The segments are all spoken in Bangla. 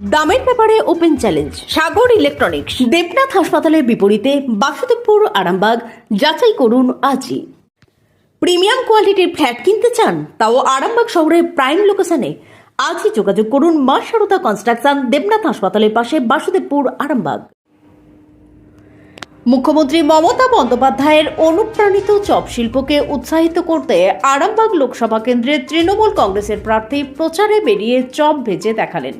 দামের ব্যাপারে open challenge Sagar electronics Debnath হাসপাতালের বিপরীতে বাসুদেবপুর, আরামবাগ, যাচাই করুন আজই। প্রিমিয়াম কোয়ালিটির ফ্ল্যাট কিনতে চান, তাও আরামবাগ শহরের প্রাইম লোকেশনে আজই যোগাযোগ করুন মা সারদা কনস্ট্রাকশন দেবনাথ হাসপাতালের পাশে বাসুদেবপুর, আরামবাগ। মুখ্যমন্ত্রী মমতা বন্দ্যোপাধ্যায়ের অনুপ্রাণিত চপ শিল্পকে উৎসাহিত করতে আরামবাগ লোকসভা কেন্দ্রের তৃণমূল কংগ্রেসের প্রার্থী প্রচারে বেরিয়ে চপ ভেজে দেখালেন।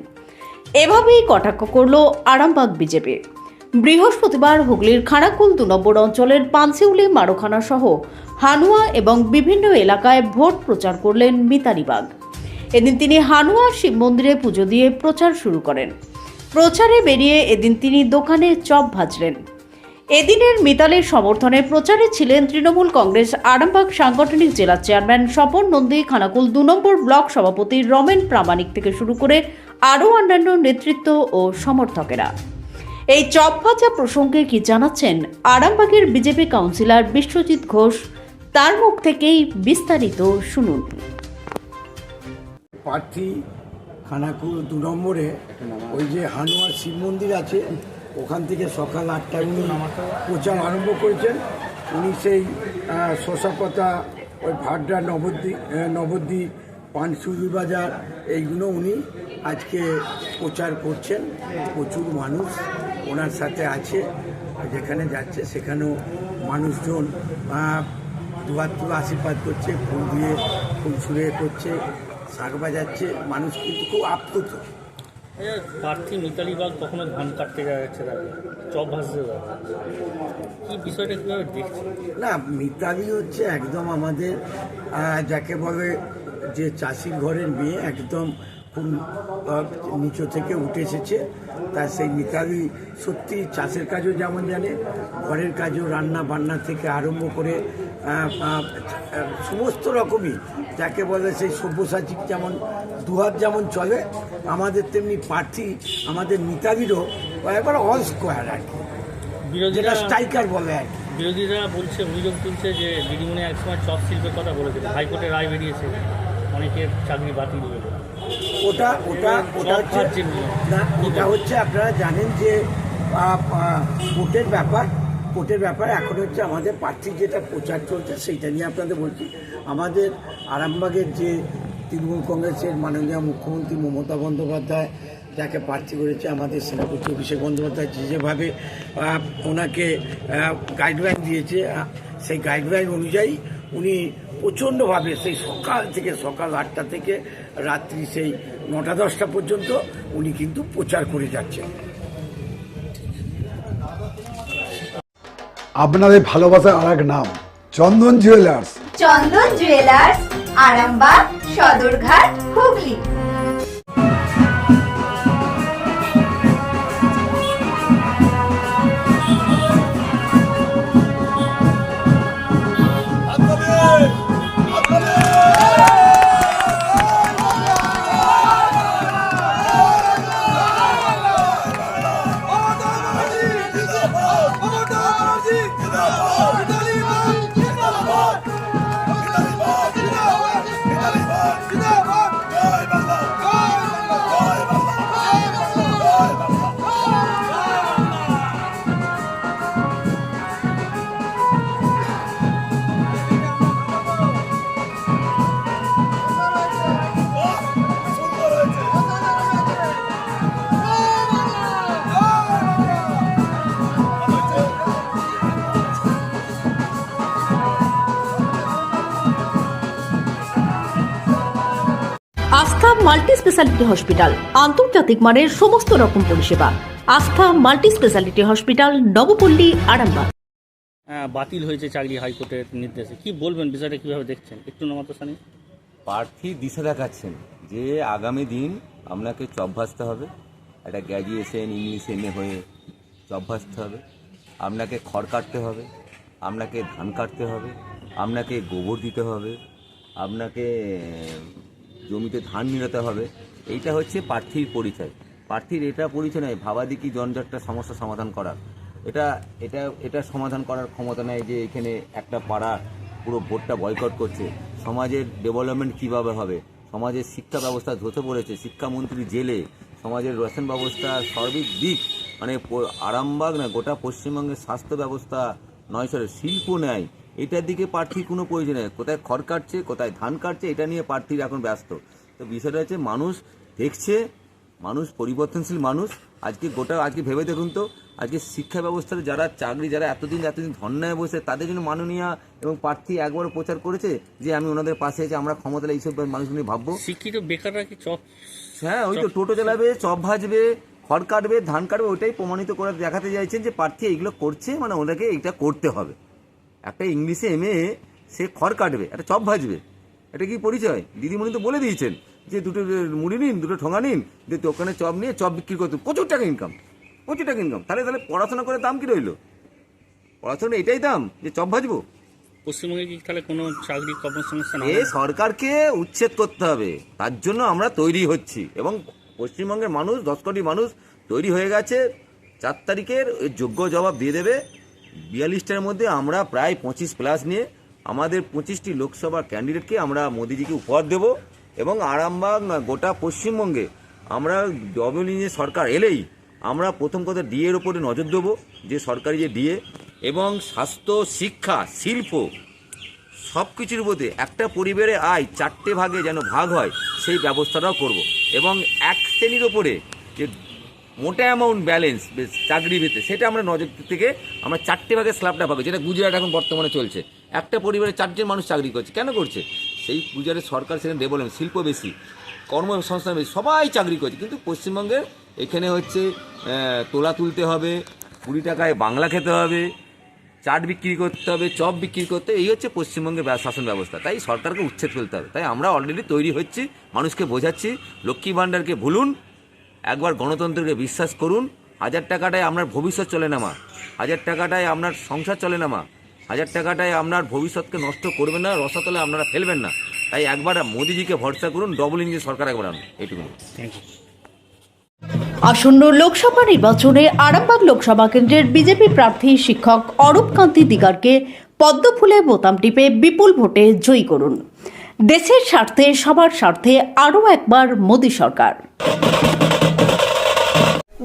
এভাবেই কটাক্ষ করল আরামবাগ বিজেপি। বৃহস্পতিবার হুগলির খানাকুল দু নম্বর অঞ্চলের পানসিউলি, মারোখানা সহ হানুয়া এবং বিভিন্ন এলাকায় ভোট প্রচার করলেন মিতালি বাগ। এদিন তিনি হানুয়া শিব মন্দিরে পুজো দিয়ে প্রচার শুরু করেন। প্রচারে বেরিয়ে এদিন তিনি দোকানে চপ ভাজলেন। এদিনের মিতালের সমর্থনে প্রচারে ছিলেন তৃণমূল কংগ্রেস আরামবাগ সাংগঠনিক জেলা চেয়ারম্যান স্বপন নন্দী, খানাকুল দু নম্বর ব্লক সভাপতি রমেন প্রামাণিক থেকে শুরু করে আরও অন্যান্য নেতৃত্ব ও সমর্থকেরা। এই চপ ভাজা প্রসঙ্গে কি জানাচ্ছেন আরামবাগের বিজেপি কাউন্সিলর বিশ্বজিৎ ঘোষ তার মুখ থেকেই বিস্তারিত শুনুন। প্রার্থী খানাকুল দু নম্বরে ওই যে হানুয়ার শিব মন্দির আছে ওখান থেকে সকাল আটটায় উনি প্রচার আরম্ভ করেছেন। উনি সেই আহ, শশা পাতা ওই ভাড্ডা নবদ্বীপ নবদ্বীপ পানসুরি বাজার এইগুলো উনি আজকে প্রচার করছেন প্রচুর মানুষ ওনার সাথে আছে যেখানে যাচ্ছে সেখানেও মানুষজন দুয়ার আশীর্বাদ করছে ফুল দিয়ে ফুল ছুঁড়ে করছে শাক বাজাচ্ছে মানুষ কিন্তু খুব আপ্লুত। প্রার্থী মিতালি বাগ কখনো ধান কাটতে যাচ্ছে চপ কি বিষয়টা কীভাবে দেখছে না মিতালি হচ্ছে একদম আমাদের যাকে বলে যে চাষির ঘরের মেয়ে একদম নিচু থেকে উঠে এসেছে। তা সেই মিতালি সত্যি চাষের কাজও যেমন জানে ঘরের কাজও রান্না বান্না থেকে আরম্ভ করে সমস্ত রকমই যাকে বলে সেই সব্যসাচী যেমন দুহাত যেমন চলে আমাদের তেমনি প্রার্থী আমাদের মিতালিরও একবার অল স্কোয়ার আর কি। বিরোধীরা স্ট্রাইকার বলে আর কি। বিরোধীরা বলছে অভিযোগ তুলছে যে দিদিমণি একসময় চপ শিল্পের কথা বলেছিল হাইকোর্টে রায় বেরিয়েছে অনেকের চাকরি বাতিল হয়ে গেল। ওটা ওটা ওটা হচ্ছে না। ওটা হচ্ছে আপনারা জানেন যে কোর্টের ব্যাপার কোর্টের ব্যাপার এখন হচ্ছে আমাদের প্রার্থী যেটা প্রচার চলছে সেইটা নিয়ে আপনাদের বলছি। আমাদের আরামবাগের যে তৃণমূল কংগ্রেসের মাননীয় মুখ্যমন্ত্রী মমতা বন্দ্যোপাধ্যায় যাকে প্রার্থী করেছে আমাদের সেনাপতি অভিষেক বন্দ্যোপাধ্যায় যে যেভাবে ওনাকে গাইডলাইন দিয়েছে সেই গাইডলাইন অনুযায়ী উনি প্রচণ্ডভাবে সেই সকাল থেকে সকাল আটটা থেকে রাত্রি সেই নটা দশটা পর্যন্ত উনি কিন্তু প্রচার করে যাচ্ছেন। আপনাদের ভালোবাসার আর এক নাম Chandan jewellers. Chandan jewellers Arambagh Sadarghat Hooghly. Astha multi speciality hospital আন্তর্জাতিক মানের সমস্ত রকম পরিষেবা। Astha multi speciality hospital Nabapalli Arambagh. হ্যাঁ, বাতিল হয়েছে চাকরি হাইকোর্টের নির্দেশে। কি বলবেন বিষয়টা কীভাবে দেখছেন? একটু নামাতো সানি। প্রার্থী দিশা দেখাচ্ছেন যে আগামী দিন আপনাকে চপ ভাজতে হবে। একটা গ্র্যাজুয়েশন ইংলিশ এমএ হয়ে চপ ভাজতে হবে। আপনাকে খড় কাটতে হবে। আপনাকে ধান কাটতে হবে। আপনাকে গোবর দিতে হবে। আপনাকে জমিতে ধান নিড়াতে হবে। এইটা হচ্ছে প্রার্থীর পরিচয়। প্রার্থীর এটা পরিচয় নয় ভাবাদিকি জঞ্জটটা সমস্যা সমাধান করার। এটা এটা এটা সমাধান করার ক্ষমতা নেই যে এখানে একটা পাড়া পুরো ভোটটা বয়কট করছে। সমাজের ডেভেলপমেন্ট কীভাবে হবে? সমাজের শিক্ষা ব্যবস্থা ধসে পড়েছে, শিক্ষামন্ত্রী জেলে। সমাজের রেশন ব্যবস্থা সর্বিক দিক মানে আরামবাগ না, গোটা পশ্চিমবঙ্গের স্বাস্থ্য ব্যবস্থা নয় সরে শিল্প নেয় এটার দিকে প্রার্থীর কোনো প্রয়োজন নেই। কোথায় খড় কাটছে কোথায় ধান কাটছে এটা নিয়ে প্রার্থীর এখন ব্যস্ত। তো বিষয়টা হচ্ছে মানুষ দেখছে মানুষ পরিবর্তনশীল মানুষ। আজকে গোটা আজকে ভেবে দেখুন তো আজকে শিক্ষা ব্যবস্থার যারা চাকরি যারা এতদিন এতদিন ধর্নায় বসে তাদের জন্য মাননীয় এবং প্রার্থী একবারও প্রচার করেছে যে আমি ওনাদের পাশে আছি আমরা ক্ষমতায় এইসব মানুষগুলি ভাববো। শিক্ষিত বেকাররা কি চপ হ্যাঁ ওই তো টোটো চালাবে চপ ভাজবে খড় কাটবে ধান কাটবে ওইটাই প্রমাণিত করে দেখাতে চাইছেন যে প্রার্থী এইগুলো করছে মানে ওনাকে এইটা করতে হবে। একটা ইংলিশে এমএ সে খড় কাটবে একটা চপ ভাজবে। এটা কি পরিচয়? দিদিমণি তো বলে দিয়েছেন যে দুটো মুড়ি নিন দুটো ঠোঙা নিন যে দোকানে চপ নিয়ে চপ বিক্রি করতে প্রচুর টাকা ইনকাম প্রচুর টাকা ইনকাম তাহলে তাহলে পড়াশোনা করে দাম কি রইল? পড়াশোনা এটাই দাম যে চপ ভাজবো। পশ্চিমবঙ্গে কি তাহলে কোনো চাকরি কর্মসংস্থান এ সরকারকে উচ্ছেদ করতে হবে। তার জন্য আমরা তৈরি হচ্ছি এবং পশ্চিমবঙ্গের মানুষ দশ কোটি মানুষ তৈরি হয়ে গেছে। চার তারিখের ওই যোগ্য জবাব দিয়ে দেবে। বিয়াল্লিশটার মধ্যে আমরা প্রায় পঁচিশ প্লাস নিয়ে আমাদের পঁচিশটি লোকসভা ক্যান্ডিডেটকে আমরা মোদিজিকে উপহার দেব এবং আরামবাগ গোটা পশ্চিমবঙ্গে আমরা ডবল ইঞ্জিন সরকার এলেই আমরা প্রথম কথা ডিএর ওপরে নজর দেবো, যে সরকারি যে ডিএ এবং স্বাস্থ্য, শিক্ষা, শিল্প সব কিছুর মধ্যে একটা পরিবারে আয় চারটে ভাগে যেন ভাগ হয়, সেই ব্যবস্থাটাও করব এবং এক শ্রেণির ওপরে যে মোটা অ্যামাউন্ট ব্যালেন্স চাকরি পেতে সেটা আমরা নজর থেকে আমরা চারটে ভাগে স্ল্যাবটা পাবো, যেটা গুজরাট এখন বর্তমানে চলছে। একটা পরিবারে চারজন মানুষ চাকরি করছে, কেন করছে? সেই গুজরাটের সরকার সেখানে ডেভেলপমেন্ট শিল্প বেশি, কর্মসংস্থান বেশি, সবাই চাকরি করছে, কিন্তু পশ্চিমবঙ্গের এখানে হচ্ছে তোলা তুলতে হবে, কুড়ি টাকায় বাংলা খেতে হবে, চাট বিক্রি করতে হবে, চপ বিক্রি করতে এই হচ্ছে পশ্চিমবঙ্গের শাসন ব্যবস্থা। তাই সরকারকে উচ্ছেদ ফেলতে হবে। তাই আমরা অলরেডি তৈরি হচ্ছি, মানুষকে বোঝাচ্ছি, লক্ষ্মী ভাণ্ডারকে ভুলুন একবার গণতন্ত্রকে বিশ্বাস করুন হাজার টাকাটায় আপনার ভবিষ্যৎ চলে না মা। হাজার টাকাটায় আপনার সংসার চলে না মা। হাজার টাকাটায় আপনার ভবিষ্যৎকে নষ্ট করবেন না রসাতলে আপনারা ফেলবেন না। তাই একবার মোদিজিকে ভরসা করুন ডবল ইঞ্জিন সরকার একবার আনুন। এইটুকু থ্যাংক ইউ আসন্ন লোকসভা নির্বাচনে আরামবাগ লোকসভা কেন্দ্রের বিজেপি প্রার্থী শিক্ষক অরূপ কান্তি দিগারকে পদ্মফুলে বোতাম টিপে বিপুল ভোটে জয়ী করুন। দেশের স্বার্থে সবার স্বার্থে আরও একবার মোদী সরকার।